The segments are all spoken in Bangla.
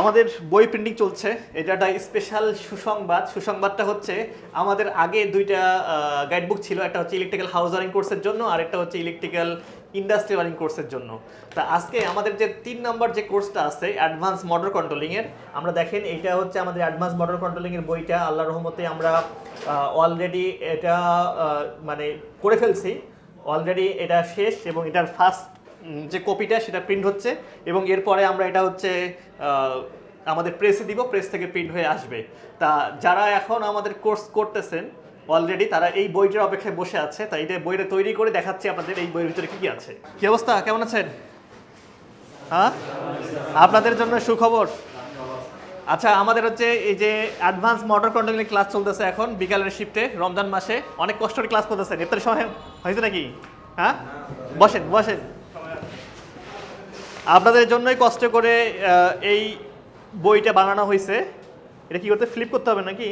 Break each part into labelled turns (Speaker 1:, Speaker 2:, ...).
Speaker 1: আমাদের বই প্রিন্টিং চলছে। এটা একটা স্পেশাল সুসংবাদ। সুসংবাদটা হচ্ছে, আমাদের আগে দুইটা গাইডবুক ছিল। একটা হচ্ছে ইলেকট্রিক্যাল হাউস ওয়ারিং কোর্সের জন্য, আর একটা হচ্ছে ইলেকট্রিক্যাল ইন্ডাস্ট্রি ওয়ারিং কোর্সের জন্য। তা আজকে আমাদের যে তিন নম্বর যে কোর্সটা আছে অ্যাডভান্স মোটর কন্ট্রোলিংয়ের আমরা দেখেন, এইটা হচ্ছে আমাদের অ্যাডভান্স মোটর কন্ট্রোলিং এর বইটা। আল্লাহ রহমতে আমরা অলরেডি এটা মানে করে ফেলছি। অলরেডি এটা শেষ এবং এটার ফার্স্ট যে কপিটা, সেটা প্রিন্ট হচ্ছে এবং এরপরে আমরা এটা হচ্ছে আমাদের প্রেসে দিব প্রেস থেকে প্রিন্ট হয়ে আসবে। তা যারা এখন আমাদের কোর্স করতেছেন অলরেডি তারা এই বইটার অপেক্ষায় বসে আছে। তাই এটা বইটা তৈরি করে দেখাচ্ছি আপনাদের এই বইয়ের ভিতরে কী কী আছে। কি অবস্থা? কেমন আছেন? হ্যাঁ? আপনাদের জন্য সুখবর? আচ্ছা আমাদের হচ্ছে এই যে অ্যাডভান্স মোটর কন্ট্রোলিং ক্লাস চলতেছে এখন, বিকালের শিফটে রমজান মাসে। অনেক কষ্ট ক্লাস করতেছেন। ইফতারের সময় হয়েছে নাকি? হ্যাঁ? বসেন বসেন। আপনাদের জন্যই কষ্ট করে এই বইটা বানানো হয়েছে এটা কি করতে ফ্লিপ করতে হবে নাকি?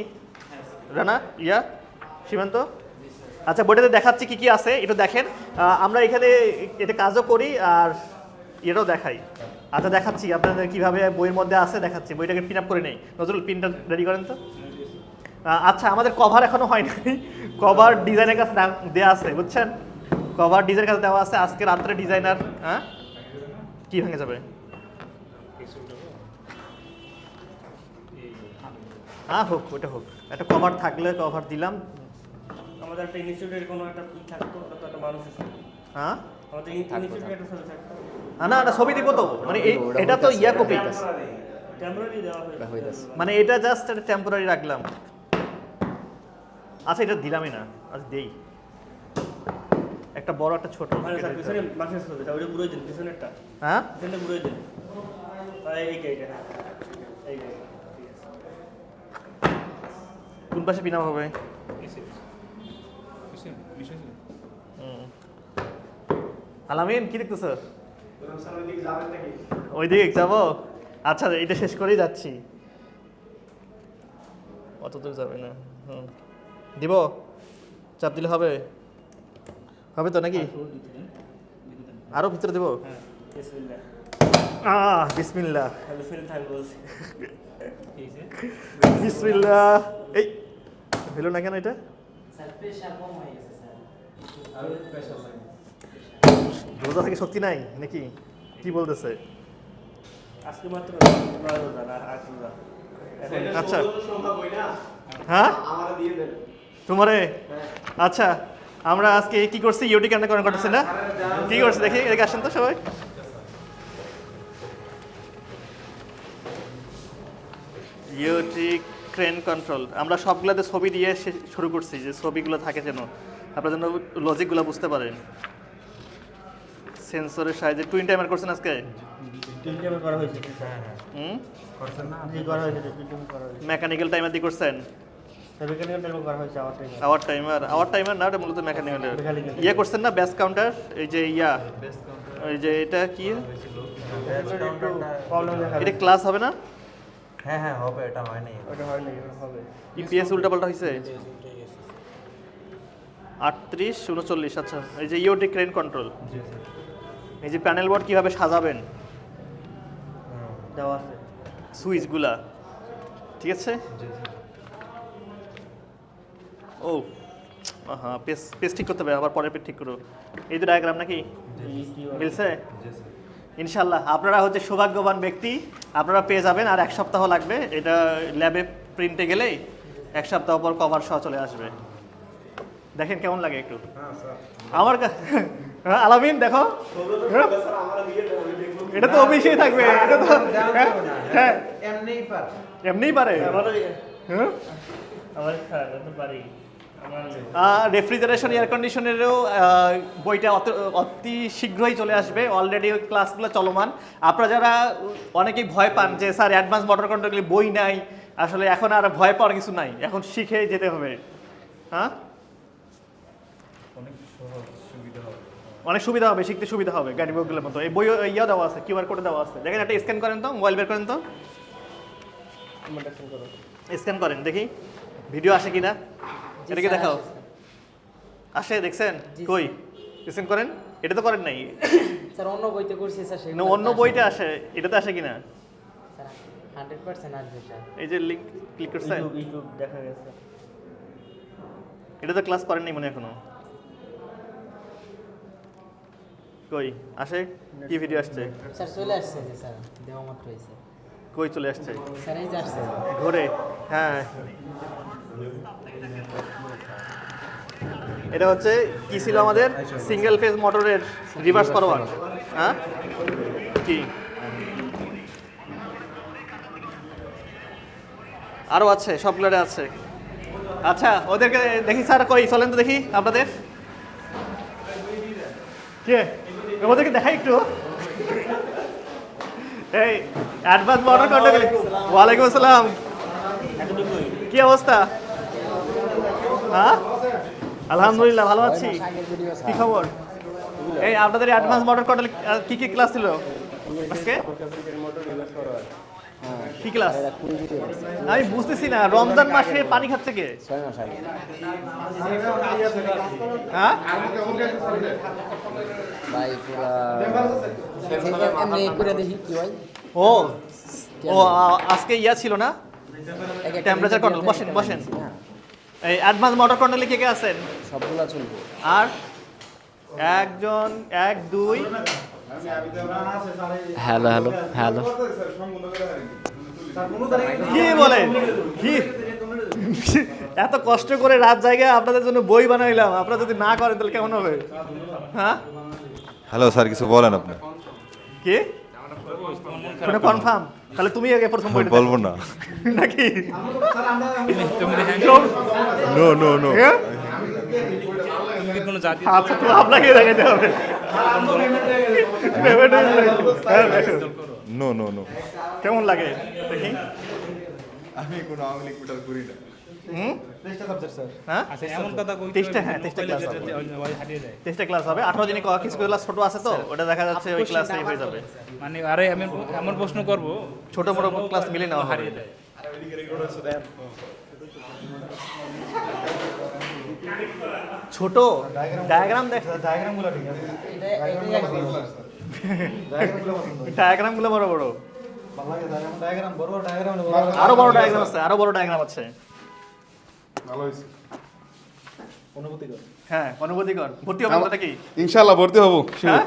Speaker 1: রানা, ইয়া, সীমান্ত? আচ্ছা বইটাতে দেখাচ্ছি কি কি আছে, এটা দেখেন। আমরা এখানে এটা কাজও করি আর এটাও দেখাই। আচ্ছা দেখাচ্ছি আপনাদের কীভাবে বইয়ের মধ্যে আছে, দেখাচ্ছি। বইটাকে পিন আপ করে নেই। নজরুল পিনটা রেডি করেন তো? আচ্ছা আমাদের কভার এখনও হয় নাই। কভার ডিজাইনের কাছে দেওয়া আছে, বুঝছেন? কভার ডিজাইনের কাছে দেওয়া আছে। আজকে রাত্রে ডিজাইনার হ্যাঁ? কি ভেঙে যাবে? হ্যাঁ হোক ওটা হোক। একটা কভার থাকলে কভার দিলাম।
Speaker 2: আমাদের একটা ইনস্টিটিউটের কোনো একটা ই থাকতো একটা মানুষের ছবি।
Speaker 1: হ্যাঁ?
Speaker 2: আমাদের ইনস্টিটিউটের একটা ছবি থাকতো।
Speaker 1: না, না না ছবি দিব তো। মানে এই- এটা তো ইয়া কপি
Speaker 2: টেম্পোরারি দেওয়া হয়েছে।
Speaker 1: মানে এটা জাস্ট একটা টেম্পোরারি রাখলাম। আচ্ছা এটা দিলামই না। আচ্ছা দেই। একটা বড় একটা ছোট।
Speaker 2: মানে
Speaker 1: হ্যাঁ? কোন পাশে পিনাম হবে? হুম। আলামিন কি দেখতেছ? ওই দিকে যাব? আচ্ছা এটা শেষ করেই যাচ্ছি। অত দূর যাবে না। হুম। দিব? চাপ দিলে হবে? হবে তো নাকি? আরও ভিতরে দেবো?
Speaker 2: হ্যাঁ
Speaker 1: আহ এই হলো না কেন এটা? রোজা থেকে শক্তি নাই নাকি? কি বলতেছে?
Speaker 2: আজকে মাত্র
Speaker 1: আচ্ছা। হ্যাঁ? তোমারে? আচ্ছা। আমরা আজকে কি করছি? ইউটি কান্না করেন করতেছি না? কি করছি? দেখি এদিকে আসেন তো সবাই। ইউটি ক্রেন কন্ট্রোল আমরা সবগুলোতে ছবি দিয়ে শুরু করছি যে ছবিগুলো থাকে যেন। আপনার জন্য লজিকগুলো বুঝতে পারেন। সেন্সরের সাহায্যে। টুইন টাইমার করছেন আজকে? মেকানিক্যাল টাইমার দিয়ে করছেন? আওয়ার টাইমার আওয়ার টাইমার না এটা মূলত মেকানিক্যাল ইয়ে করছেন না ব্যাস কাউন্টার এই যে ইয়া এই যে এটা কি? এটা ক্লাস হবে না?
Speaker 3: হ্যাঁ হ্যাঁ হবে এটা হয় নাই।
Speaker 2: ওটা হয় না হবে।
Speaker 1: ইপিএস উল্টাপাল্টা হয়েছে আটত্রিশ উনচল্লিশ আচ্ছা এই যে ইওটি ক্রেন কন্ট্রোল এই যে প্যানেল বোর্ড কীভাবে সাজাবেন?
Speaker 2: দেওয়া আছে।
Speaker 1: সুইচগুলা ঠিক আছে? ও হ্যাঁ পেস পেস ঠিক করতে হবে আবার পরে পেট ঠিক করো। এই তো ডায়াগ্রাম নাকি? মিলছে? ইনশাল্লাহ আপনারা হচ্ছে সৌভাগ্যবান ব্যক্তি আপনারা পেয়ে যাবেন আর এক সপ্তাহ লাগবে। এটা ল্যাবে প্রিন্টে গেলেই এক সপ্তাহ পর কভার সহ চলে আসবে। দেখেন কেমন লাগে একটু। আমার হ্যাঁ, আলামিন দেখো। হ্যাঁ? এটা তো অফিসেই থাকবে এটা তো হ্যাঁ, হ্যাঁ
Speaker 3: এমনিই পার।
Speaker 1: এমনিই পারে। হ্যাঁ।
Speaker 2: আমার স্যার তো পারি।
Speaker 1: রেফ্রিজারেশন এয়ার কন্ডিশনেরও বইটা অত অতি শীঘ্রই চলে আসবে। অলরেডি ওই ক্লাসগুলো চলমান। আপনারা যারা অনেকেই ভয় পান যে স্যার অ্যাডভান্স মোটর কন্ট্রোল বই নাই। আসলে এখন আর ভয় পাওয়ার কিছু নাই। এখন শিখে যেতে হবে। হ্যাঁ? অনেক সুবিধা হবে। শিখতে সুবিধা হবে গাড়ি বইগুলোর মতো। এই বই ইয়া দেওয়া আছে কিউআর কোডে দেওয়া আছে। দেখেন একটা স্ক্যান করেন তো মোবাইল বের করেন তো। স্ক্যান করেন। দেখি। ভিডিও আসে কিনা। এটাকে দেখাও। আসে দেখছেন? কই? স্ক্যান করেন? এটা তো করেন নাই।
Speaker 4: স্যার অন্য বইতে করছি স্যার সেগুলো
Speaker 1: অন্য বইটা আসে। এটাতে আসে কিনা?
Speaker 4: স্যার হান্ড্রেড পার্সেন্ট আসবে স্যার।
Speaker 1: এই যে লিঙ্ক ক্লিক করছেন?
Speaker 2: ইউটিউব ইউটিউব দেখা গেছে।
Speaker 1: এটা তো ক্লাস করেন নাই মনে হয় এখনও। কই? আসে? কি ভিডিও আসছে?
Speaker 4: স্যার চলে আসছে যে স্যার দেওয়া মাত্র হয়েছে।
Speaker 1: কই চলে আসছে?
Speaker 4: স্যার এই যে আসছে।
Speaker 1: ঘুরে। হ্যাঁ। এটা হচ্ছে কি ছিল আমাদের? সিঙ্গেল ফেজ মোটরের রিভার্স ফরওয়ার্ড হ্যাঁ? কি? আরও আছে সবগুলোরে আছে। আচ্ছা ওদেরকে দেখি স্যার কই? চলেন তো দেখি আপনাদের। কে? ওদেরকে দেখাই একটু। এই অ্যাডভান্স মোটর কন্ট্রোল ওয়ালাইকুম আসসালাম। কি অবস্থা? হ্যাঁ? আলহামদুলিল্লাহ ভালো আছি। কি খবর? এই আপনাদের অ্যাডভান্স মোটর কন্ট্রোল কি কি ক্লাস ছিল? আজকে? কি ক্লাস আমি বুঝতেছি না রমজান মাসে পানি খাচ্ছে কে? হ্যাঁ? ও ও আজকে ইয়া ছিল না? টেম্পারেচার
Speaker 4: video
Speaker 1: বসেন, বসেন। এই অ্যাডভান্স মোটর কন্ট্রোলে কে কে আছেন?
Speaker 4: সবগুলা চলবে।
Speaker 1: আর? একজন এক দুই।
Speaker 4: হ্যালো হ্যালো হ্যালো
Speaker 1: কি বলেন? কি? এত কষ্ট করে রাত জায়গায় আপনাদের জন্য বই বানাইলাম। আপনারা যদি না করেন তাহলে কেমন হবে? হ্যাঁ?
Speaker 5: হ্যালো স্যার কিছু বলেন আপনি।
Speaker 1: কি? কনফার্ম তাহলে তুমি আগে প্রথম বইটা
Speaker 5: বলব না।
Speaker 1: নাকি?
Speaker 5: নো নো নো
Speaker 1: হ্যাঁ? আচ্ছা তো আপনাকে দেখাতে হবে? হ্যাঁ।
Speaker 5: নো নো নো
Speaker 1: কেমন লাগে? দেখি।
Speaker 5: আমি কোনো আওয়ামী লীগ করি না।
Speaker 1: হুম? হ্যাঁ?
Speaker 6: আচ্ছা
Speaker 1: তেইশটা হ্যাঁ ক্লাস হবে। তেইশটা ক্লাস হবে। আঠারো দিনে কিছু ক্লাস ছোট আছে তো? ওটা দেখা যাচ্ছে ওই ক্লাসেই হয়ে যাবে।
Speaker 6: মানে আরে আমি এমন প্রশ্ন করব
Speaker 1: ছোট বড় ক্লাস মিলে নেওয়া
Speaker 6: হারিয়ে দেয়
Speaker 1: ছোট? ডায়াগ্রাম দেখ। ডায়াগ্রামগুলো বড় বড়। আরও বড় ডায়াগ্রাম আছে। আরও বড় ডায়াগ্রাম আছে। হ্যাঁ অনুভূতি ভর্তি হবে কথা কি?
Speaker 7: ইনশাল্লাহ ভর্তি হব
Speaker 1: হ্যাঁ?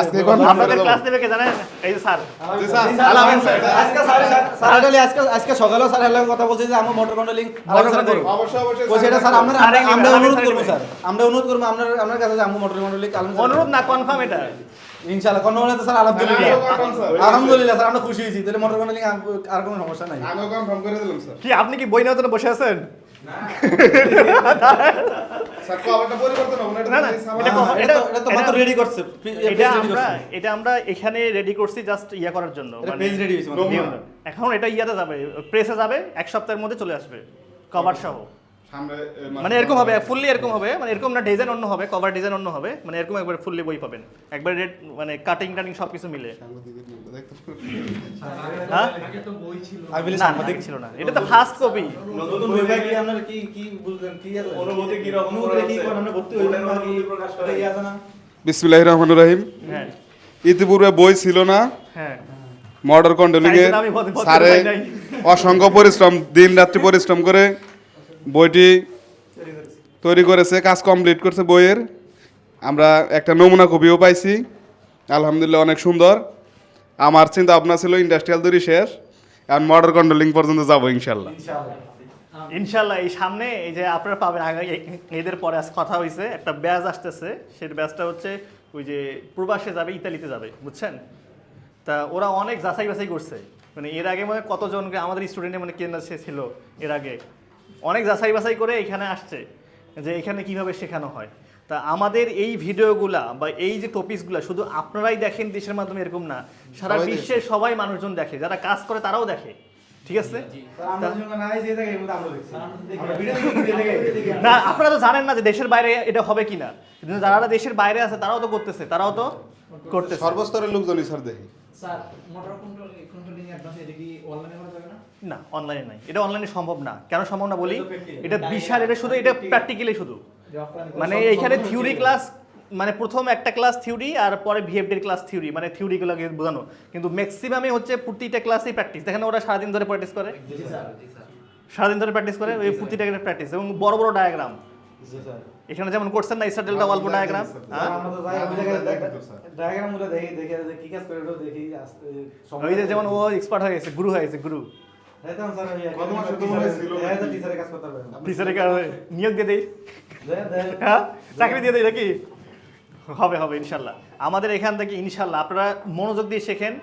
Speaker 7: আজকে কোন
Speaker 1: আপনাদের ক্লাস নেবে কে জানেন? এই যে স্যার।
Speaker 3: আলামিন স্যার। আজকে স্যার স্যার আজকে আজকে সকালেও স্যার হেলার কথা বলছি যে আমরা মোটর কন্ট্রোলিং আলামিন স্যার করব।
Speaker 7: অবশ্যই অবশ্যই
Speaker 3: কইছে এটা স্যার। আমরা আমরা অনুরোধ করব স্যার। আমরা অনুরোধ করব আপনার আপনার কাছে যে আমরা মোটর কন্ট্রোলিং
Speaker 1: অনুরোধ না কনফার্ম এটা।
Speaker 3: ইনশাআল্লাহ কোন তো স্যার আলহামদুলিল্লাহ।
Speaker 7: স্যার।
Speaker 3: আমরা খুশি হয়েছি। তাহলে মোটর কন্ট্রোলিং আর কোনো সমস্যা নাই।
Speaker 7: আমিও কনফার্ম করে দিলাম স্যার।
Speaker 1: কি আপনি কি বই নেওয়ার জন্য বসে আছেন? এটা আমরা এখানে রেডি করছি জাস্ট ইয়া করার জন্য মানে। এখন এটা ইয়াতে যাবে প্রেসে যাবে এক সপ্তাহের মধ্যে চলে আসবে কভার সহ। মানে এরকম হবে ফুললি এরকম হবে মানে এরকম না ডিজাইন অন্য হবে কভার ডিজাইন অন্য হবে মানে এরকম একবার ফুললি বই পাবেন। একবার রেড মানে কাটিং টাটিং সব কিছু মিলে হ্যাঁ? ছিল। না এটা তো ফার্স্ট কপি
Speaker 3: নতুন বই ভাই কি কি কি বুঝলেন কি অনুভূতি কি রকম কি আমরা ভর্তি হইবেন বা কি? এটা কি আছে না?
Speaker 7: বিসমিল্লাহির রহমানির রহিম।
Speaker 1: হ্যাঁ।
Speaker 7: ইতিপূর্বে বই ছিল না।
Speaker 1: হ্যাঁ।
Speaker 7: মডার কন্ট্রোলিং এর স্যারে অসংখ্য পরিশ্রম দিন রাত্রি পরিশ্রম করে বইটি তৈরি করেছে, কাজ কমপ্লিট করছে বইয়ের। আমরা একটা নমুনা কপিও পাইছি, আলহামদুলিল্লাহ অনেক সুন্দর। আমার চিন্তা ভাবনা ছিল ইন্ডাস্ট্রিয়াল তৈরি শেষ, এখন মডার কন্ট্রোলিং পর্যন্ত যাব ইনশাল্লাহ।
Speaker 1: ইনশাল্লাহ। এই সামনে এই যে আপনারা পাবেন আগে এদের পরে আজ কথা হয়েছে একটা ব্যাজ আসতেছে, সেই ব্যাজটা হচ্ছে ওই যে প্রবাসে যাবে, ইতালিতে যাবে, বুঝছেন? তা ওরা অনেক যাচাই বাছাই করছে। মানে এর আগে মানে কতজনকে আমাদের স্টুডেন্টে মানে কেন ছিল এর আগে। অনেক যাচাই বাছাই করে এখানে আসছে যে এখানে কীভাবে শেখানো হয়। তা আমাদের এই ভিডিওগুলা বা এই যে টপিকসগুলা শুধু আপনারাই দেখেন দেশের মাধ্যমে এরকম না সারা বিশ্বের সবাই মানুষজন দেখে যারা কাজ করে তারাও দেখে। ঠিক আছে? না আপনারা তো জানেন না যে দেশের বাইরে এটা হবে কিনা। কিন্তু যারা দেশের বাইরে আছে তারাও তো করতেছে তারাও তো করতেছে।
Speaker 7: সর্বস্তরের লোকজনই স্যার দেখি।
Speaker 3: Sir motor control controlling advance এটা কি অনলাইনে না
Speaker 1: অনলাইনে নাই। এটা অনলাইনে সম্ভব না। কেন সম্ভব না বলি? এটা বিশাল এটা শুধু এটা প্র্যাকটিক্যালি শুধু। মানে এইখানে থিওরি ক্লাস মানে প্রথম একটা ক্লাস থিওরি আর পরে ভিএফডির ক্লাস থিওরি মানে থিওরিগুলোকে বোঝানো। কিন্তু ম্যাক্সিমামে হচ্ছে প্রতিটা ক্লাসই প্র্যাকটিস দেখেন ওরা সারাদিন ধরে প্র্যাকটিস করে। সারাদিন ধরে প্র্যাকটিস করে ওই প্রতিটা প্র্যাকটিস এবং বড় বড় ডায়াগ্রাম এখানে যেমন করছেন না স্টার অল্প ডায়াগ্রাম
Speaker 3: ওই যে
Speaker 1: যেমন ও এক্সপার্ট হয়ে গেছে গুরু হয়ে গেছে গুরু নিয়োগ দিয়ে দেই? হ্যাঁ? চাকরি দিয়ে দেই নাকি? হবে হবে ইনশাল্লাহ। আমাদের এখান থেকে ইনশাল্লাহ আপনারা মনোযোগ দিয়ে শেখেন।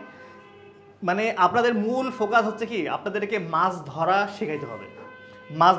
Speaker 1: মানে আপনাদের মূল ফোকাস হচ্ছে কি? আপনাদেরকে মাছ ধরা শেখাইতে হবে। মাছ